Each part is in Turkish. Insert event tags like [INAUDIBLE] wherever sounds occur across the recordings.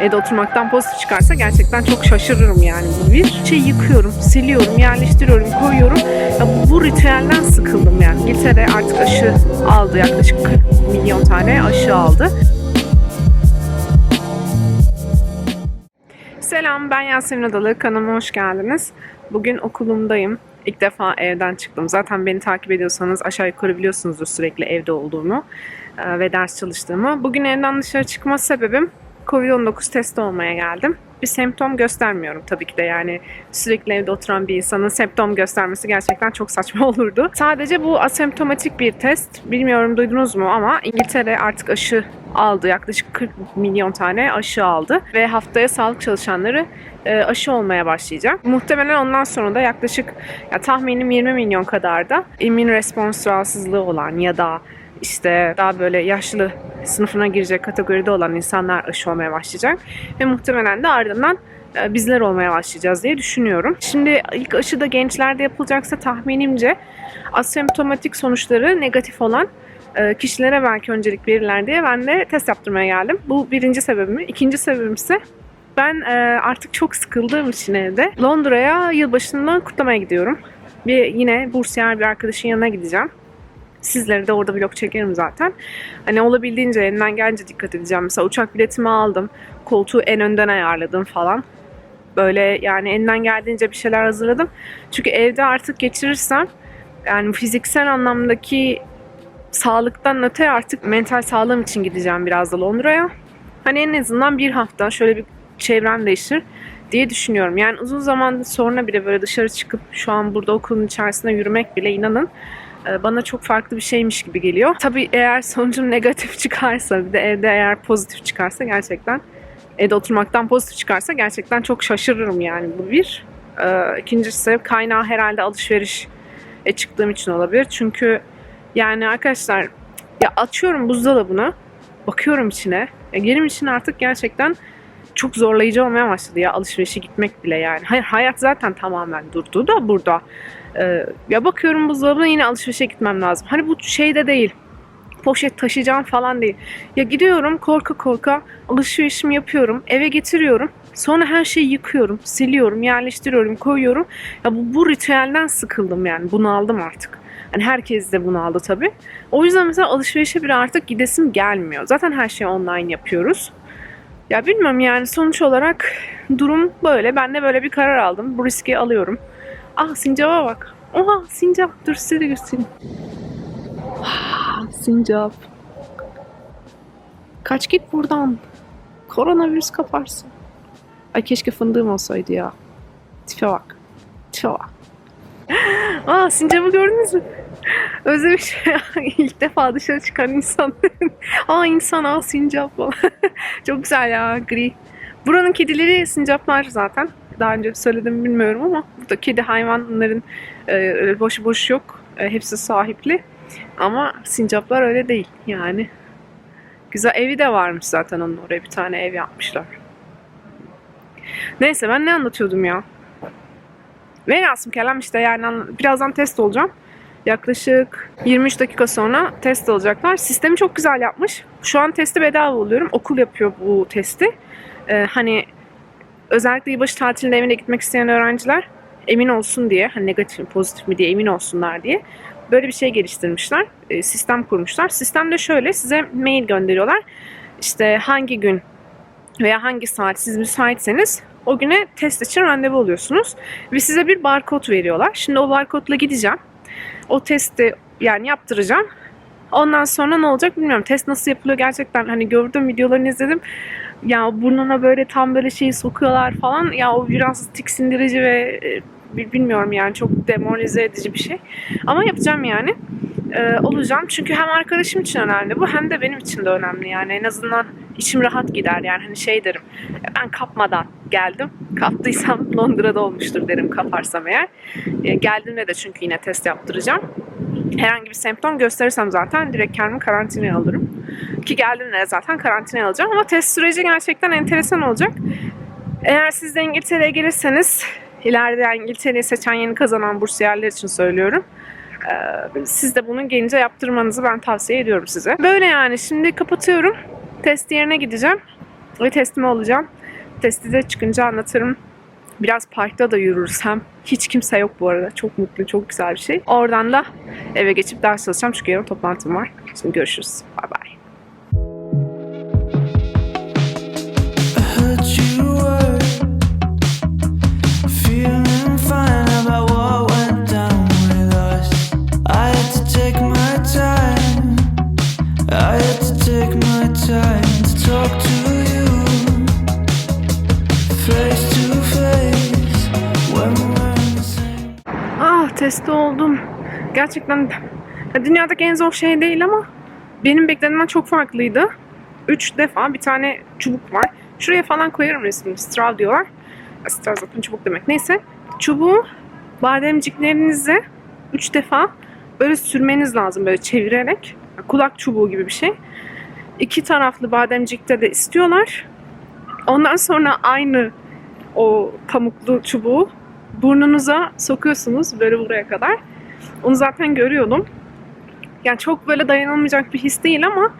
Evde oturmaktan pozitif çıkarsa gerçekten çok şaşırırım yani bu bir. Şey yıkıyorum, siliyorum, yerleştiriyorum, koyuyorum. Ya bu, ritüelden sıkıldım yani. İngiltere artık aşı aldı. Yaklaşık 40 milyon tane aşı aldı. Selam ben Yasemin Adalı. Kanalıma hoş geldiniz. Bugün okulumdayım. İlk defa evden çıktım. Zaten beni takip ediyorsanız aşağı yukarı biliyorsunuzdur sürekli evde olduğumu e, ve ders çalıştığımı. Bugün evden dışarı çıkma sebebim Covid-19 testi olmaya geldim. Bir semptom göstermiyorum tabii ki de yani sürekli evde oturan bir insanın semptom göstermesi gerçekten çok saçma [LAUGHS] olurdu. Sadece bu asemptomatik bir test. Bilmiyorum duydunuz mu ama İngiltere artık aşı aldı. Yaklaşık 40 milyon tane aşı aldı ve haftaya sağlık çalışanları e, aşı olmaya başlayacak. Muhtemelen ondan sonra da yaklaşık ya tahminim 20 milyon kadar da immün respons rahatsızlığı olan ya da işte daha böyle yaşlı sınıfına girecek kategoride olan insanlar aşı olmaya başlayacak. Ve muhtemelen de ardından e, bizler olmaya başlayacağız diye düşünüyorum. Şimdi ilk aşı da gençlerde yapılacaksa tahminimce asemptomatik sonuçları negatif olan e, kişilere belki öncelik verirler diye ben de test yaptırmaya geldim. Bu birinci sebebim. İkinci sebebim ise ben e, artık çok sıkıldığım için evde Londra'ya yılbaşından kutlamaya gidiyorum. Bir yine bursiyer bir arkadaşın yanına gideceğim. Sizlere de orada vlog çekerim zaten. Hani olabildiğince elinden gelince dikkat edeceğim. Mesela uçak biletimi aldım. Koltuğu en önden ayarladım falan. Böyle yani elinden geldiğince bir şeyler hazırladım. Çünkü evde artık geçirirsem yani fiziksel anlamdaki sağlıktan öte artık mental sağlığım için gideceğim biraz da Londra'ya. Hani en azından bir hafta şöyle bir çevrem değişir diye düşünüyorum. Yani uzun zaman sonra bile böyle dışarı çıkıp şu an burada okulun içerisinde yürümek bile inanın bana çok farklı bir şeymiş gibi geliyor. Tabii eğer sonucum [LAUGHS] negatif çıkarsa bir de evde eğer pozitif çıkarsa gerçekten evde oturmaktan pozitif çıkarsa gerçekten çok şaşırırım yani bu bir. Ee, İkincisi kaynağı herhalde alışveriş e, çıktığım için olabilir. Çünkü yani arkadaşlar ya açıyorum buzdolabını bakıyorum içine. Ya benim için artık gerçekten çok zorlayıcı olmaya başladı ya alışverişe gitmek bile yani. Hayır hayat zaten tamamen durdu da burada. Ee, ya bakıyorum buzdolabına yine alışverişe gitmem lazım. Hani bu şey de değil. Poşet taşıyacağım falan değil. Ya gidiyorum korka korka alışverişimi yapıyorum. Eve getiriyorum. Sonra her şeyi yıkıyorum, siliyorum, yerleştiriyorum, koyuyorum. Ya bu, bu ritüelden sıkıldım yani. Bunu aldım artık. Yani herkes de bunu aldı tabii. O yüzden mesela alışverişe bile artık gidesim gelmiyor. Zaten her şeyi online yapıyoruz. Ya bilmiyorum yani sonuç olarak durum böyle. Ben de böyle bir karar aldım. Bu riski alıyorum. Ah sincaba bak. Oha sincap. Dur size de göstereyim. Ah, [SIGHS] sincap. Kaç git buradan. Koronavirüs kaparsın. Ay keşke fındığım olsaydı ya. Tipe bak. Tipe bak. [GASPS] Aa sincabı gördünüz mü? [LAUGHS] Özlemiş [LAUGHS] ilk defa dışarı çıkan insanların. [LAUGHS] Aa insan aa sincap falan. Çok güzel ya gri. Buranın kedileri sincaplar zaten. Daha önce söyledim bilmiyorum ama burada kedi hayvanların e, boş boş yok. E, hepsi sahipli. Ama sincaplar öyle değil yani. Güzel evi de varmış zaten onun oraya bir tane ev yapmışlar. Neyse ben ne anlatıyordum ya? Velhasım kelam işte yani birazdan test olacağım. Yaklaşık 23 dakika sonra test alacaklar. Sistemi çok güzel yapmış. Şu an testi bedava oluyorum. Okul yapıyor bu testi. Ee, hani özellikle yılbaşı tatilinde evine gitmek isteyen öğrenciler emin olsun diye, hani negatif mi pozitif mi diye emin olsunlar diye böyle bir şey geliştirmişler. Ee, sistem kurmuşlar. Sistem de şöyle size mail gönderiyorlar. İşte hangi gün veya hangi saat siz müsaitseniz o güne test için randevu oluyorsunuz. Ve size bir barkod veriyorlar. Şimdi o barkodla gideceğim. O testi yani yaptıracağım. Ondan sonra ne olacak bilmiyorum. Test nasıl yapılıyor gerçekten hani gördüm videolarını izledim. Ya burnuna böyle tam böyle şeyi sokuyorlar falan. Ya o biraz tiksindirici ve e, bi- bilmiyorum yani çok demoralize edici bir şey. Ama yapacağım yani. Ee, olacağım. Çünkü hem arkadaşım için önemli bu hem de benim için de önemli yani. En azından içim rahat gider yani hani şey derim. "Ya Ben kapmadan geldim. Kaptıysam [LAUGHS] Londra'da olmuştur derim kaparsam eğer. E, geldiğimde de çünkü yine test yaptıracağım. Herhangi bir semptom gösterirsem zaten direkt kendimi karantinaya alırım. Ki geldiğimde de zaten karantinaya alacağım. Ama test süreci gerçekten enteresan olacak. Eğer siz de İngiltere'ye gelirseniz ileride İngiltere'yi seçen yeni kazanan bursiyerler için söylüyorum. Ee, siz de bunu gelince yaptırmanızı ben tavsiye ediyorum size. Böyle yani şimdi kapatıyorum. Test yerine gideceğim. Ve testimi alacağım. Testi de çıkınca anlatırım. Biraz parkta da yürürsem. Hiç kimse yok bu arada. Çok mutlu, çok güzel bir şey. Oradan da eve geçip ders çalışacağım. Çünkü yarın toplantım var. Şimdi görüşürüz. Bay bay. Testi oldum. Gerçekten ya dünyadaki en zor şey değil ama benim beklenimden çok farklıydı. Üç defa bir tane çubuk var. Şuraya falan koyarım resmini. Straw diyorlar. Ya, Straw zaten çubuk demek. Neyse. Çubuğu bademciklerinize üç defa böyle sürmeniz lazım. Böyle çevirerek. Kulak çubuğu gibi bir şey. İki taraflı bademcikte de istiyorlar. Ondan sonra aynı o pamuklu çubuğu burnunuza sokuyorsunuz böyle buraya kadar. Onu zaten görüyordum. Yani çok böyle dayanılmayacak bir his değil ama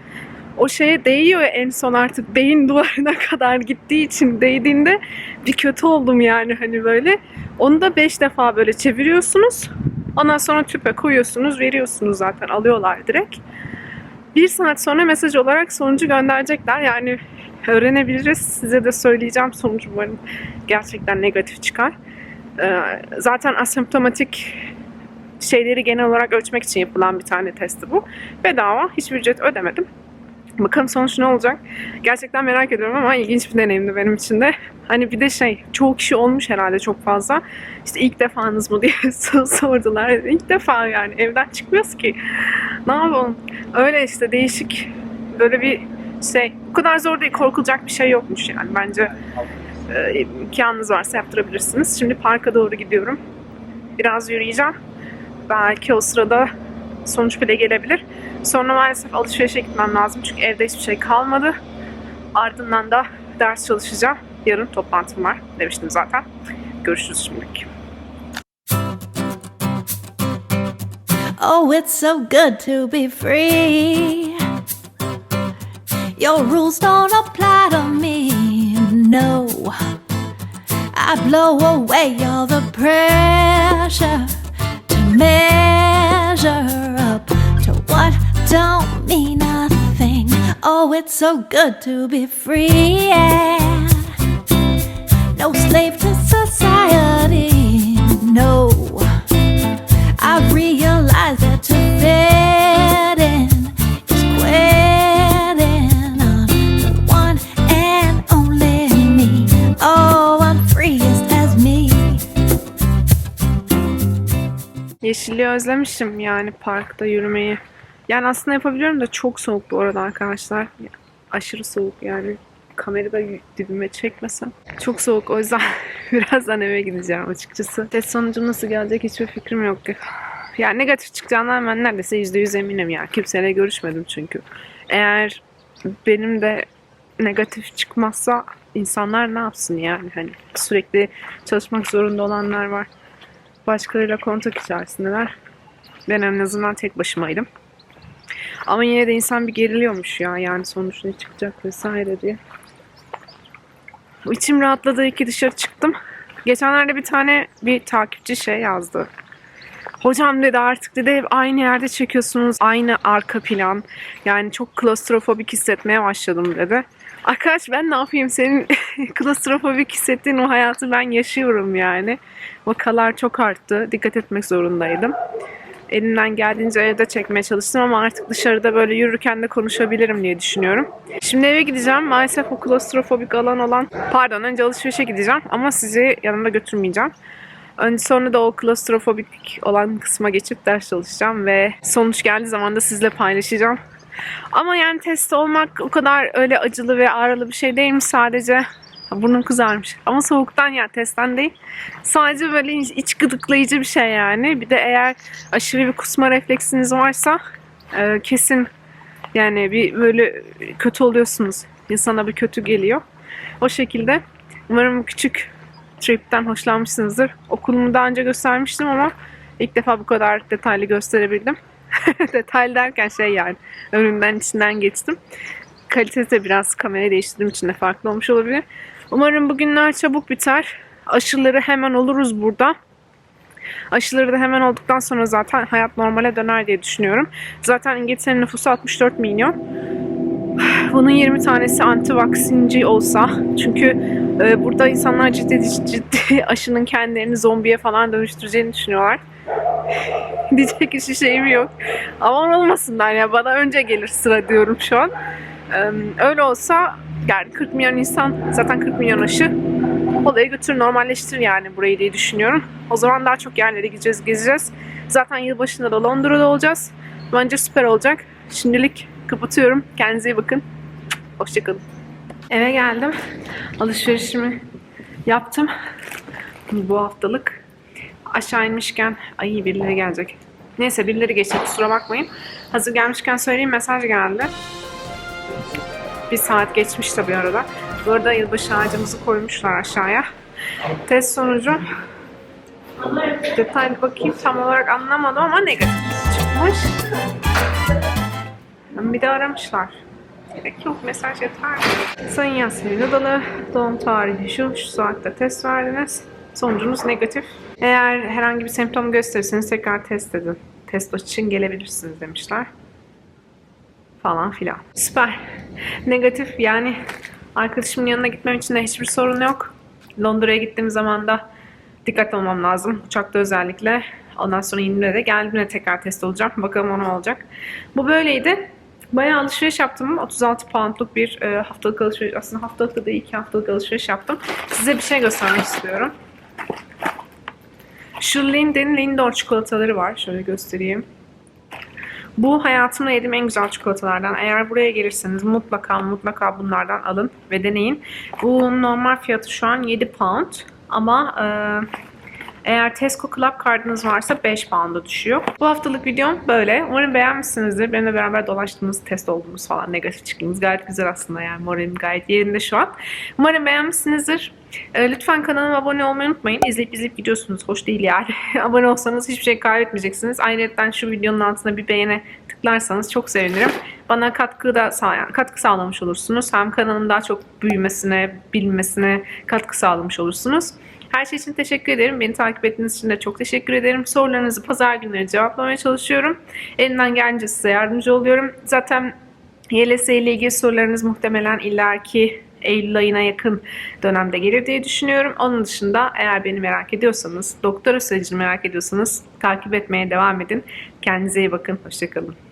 o şeye değiyor en son artık beyin duvarına [LAUGHS] kadar gittiği için değdiğinde bir kötü oldum yani hani böyle. Onu da 5 defa böyle çeviriyorsunuz. Ondan sonra tüpe koyuyorsunuz, veriyorsunuz zaten alıyorlar direkt. Bir saat sonra mesaj olarak sonucu gönderecekler. Yani öğrenebiliriz. Size de söyleyeceğim sonucu umarım gerçekten negatif çıkar. Ee, zaten asemptomatik şeyleri genel olarak ölçmek için yapılan bir tane testi bu. Bedava. Hiçbir ücret ödemedim. Bakalım sonuç ne olacak? Gerçekten merak ediyorum ama ilginç bir deneyimdi benim için de. Hani bir de şey, çoğu kişi olmuş herhalde çok fazla. İşte ilk defanız mı diye [LAUGHS] sordular. İlk defa yani evden çıkmıyoruz ki. Ne yapalım? Öyle işte değişik böyle bir şey. Bu kadar zor değil, korkulacak bir şey yokmuş yani. Bence e, imkanınız varsa yaptırabilirsiniz. Şimdi parka doğru gidiyorum. Biraz yürüyeceğim. Belki o sırada sonuç bile gelebilir. Sonra maalesef alışverişe gitmem lazım. Çünkü evde hiçbir şey kalmadı. Ardından da ders çalışacağım. Yarın toplantım var demiştim zaten. Görüşürüz şimdilik. Oh, it's so good to be free. Your rules don't apply no. I blow away all the pressure to measure up to what don't mean nothing. Oh, it's so good to be free. Yeah. No slave to Yeşilliği özlemişim yani parkta yürümeyi. Yani aslında yapabiliyorum da çok soğuk bu arada arkadaşlar. Aşırı soğuk yani. Kamerada dibime çekmesem. Çok soğuk o yüzden [LAUGHS] birazdan eve gideceğim açıkçası. Test sonucum nasıl gelecek hiçbir fikrim yok. [SIGHS] Yani negatif çıkacağından ben neredeyse %100 eminim ya. Kimseyle görüşmedim çünkü. Eğer benim de negatif çıkmazsa insanlar ne yapsın yani hani sürekli çalışmak zorunda olanlar var. Başkalarıyla kontak içerisindeler. Ben en azından tek başımaydım. Ama yine de insan bir geriliyormuş ya yani sonuç ne çıkacak vesaire diye. İçim rahatladı iki dışarı çıktım. Geçenlerde bir tane bir takipçi şey yazdı. Hocam dedi artık dedi hep aynı yerde çekiyorsunuz. Aynı arka plan. Yani çok klostrofobik hissetmeye başladım dedi. Arkadaş ben ne yapayım senin [LAUGHS] klostrofobik hissettiğin o hayatı ben yaşıyorum yani. Vakalar çok arttı. Dikkat etmek zorundaydım. Elimden geldiğince evde çekmeye çalıştım ama artık dışarıda böyle yürürken de konuşabilirim diye düşünüyorum. Şimdi eve gideceğim. Maalesef o klostrofobik alan olan, pardon önce alışverişe gideceğim ama sizi yanımda götürmeyeceğim. Önce sonra da o klostrofobik olan kısma geçip ders çalışacağım ve sonuç geldiği zaman da sizle paylaşacağım. Ama yani test olmak o kadar öyle acılı ve ağrılı bir şey değil mi sadece? Burnum kızarmış. Ama soğuktan ya testten değil. Sadece böyle iç gıdıklayıcı bir şey yani. Bir de eğer aşırı bir kusma refleksiniz varsa e, kesin yani bir böyle kötü oluyorsunuz. İnsana bir kötü geliyor. O şekilde. Umarım küçük tripten hoşlanmışsınızdır. Okulumu daha önce göstermiştim ama ilk defa bu kadar detaylı gösterebildim. [LAUGHS] detaylı derken şey yani önünden içinden geçtim. kalitesi de biraz kamerayı değiştirdiğim için de farklı olmuş olabilir. Umarım bugünler çabuk biter. Aşıları hemen oluruz burada. Aşıları da hemen olduktan sonra zaten hayat normale döner diye düşünüyorum. Zaten İngiltere'nin nüfusu 64 milyon. [SIGHS] Bunun 20 tanesi anti vaksinci olsa çünkü e, burada insanlar ciddi ciddi [LAUGHS] aşının kendilerini zombiye falan dönüştüreceğini düşünüyorlar. [LAUGHS] Diyecek hiçbir şeyim yok. Ama olmasınlar ya bana önce gelir sıra diyorum şu an. Öyle olsa yani 40 milyon insan zaten 40 milyon aşı olayı götür normalleştir yani burayı diye düşünüyorum. O zaman daha çok yerlere gideceğiz, gezeceğiz. Zaten yılbaşında da Londra'da olacağız. Bence süper olacak. Şimdilik kapatıyorum. Kendinize iyi bakın. Hoşçakalın. Eve geldim. Alışverişimi yaptım. Bu haftalık. Aşağı inmişken ay birileri gelecek. Neyse birileri geçti kusura bakmayın. Hazır gelmişken söyleyeyim mesaj geldi. Bir saat geçmiş tabii arada. Bu arada yılbaşı ağacımızı koymuşlar aşağıya. Test sonucu detaylı bakayım tam olarak anlamadım ama negatif çıkmış. Bir de aramışlar. Gerek yok mesaj yeter. Sayın Yasmin Adalı, doğum tarihi şu, şu saatte test verdiniz. Sonucunuz negatif. Eğer herhangi bir semptom gösterirseniz tekrar test edin. Test için gelebilirsiniz demişler. Falan filan. Süper. Negatif yani arkadaşımın yanına gitmem için de hiçbir sorun yok. Londra'ya gittiğim zaman da dikkat olmam lazım. Uçakta özellikle. Ondan sonra indiğimde de geldiğimde tekrar test olacağım. Bakalım o ne olacak. Bu böyleydi. Bayağı alışveriş yaptım. 36 poundluk bir e, haftalık alışveriş. Aslında haftalık da değil, iki haftalık alışveriş yaptım. Size bir şey göstermek istiyorum. Şu Linde'nin Lindor çikolataları var. Şöyle göstereyim. Bu hayatımda yediğim en güzel çikolatalardan. Eğer buraya gelirseniz mutlaka mutlaka bunlardan alın ve deneyin. Bu normal fiyatı şu an 7 pound. Ama e, eğer Tesco Club kartınız varsa 5 pound'a düşüyor. Bu haftalık videom böyle. Umarım beğenmişsinizdir. Benimle beraber dolaştığımız, test olduğumuz falan negatif çıktığımız gayet güzel aslında yani. Moralim gayet yerinde şu an. Umarım beğenmişsinizdir. E, lütfen kanalıma abone olmayı unutmayın. İzleyip izleyip gidiyorsunuz. Hoş değil yani. [LAUGHS] abone olsanız hiçbir şey kaybetmeyeceksiniz. Ayrıca şu videonun altına bir beğene tıklarsanız çok sevinirim. Bana katkı da katkı sağlamış olursunuz. Hem kanalın daha çok büyümesine, bilinmesine katkı sağlamış olursunuz. Her şey için teşekkür ederim. Beni takip ettiğiniz için de çok teşekkür ederim. Sorularınızı pazar günleri cevaplamaya çalışıyorum. Elimden gelince size yardımcı oluyorum. Zaten YLS ile ilgili sorularınız muhtemelen illaki Eylül ayına yakın dönemde gelir diye düşünüyorum. Onun dışında eğer beni merak ediyorsanız, doktora sürecini merak ediyorsanız takip etmeye devam edin. Kendinize iyi bakın. Hoşçakalın.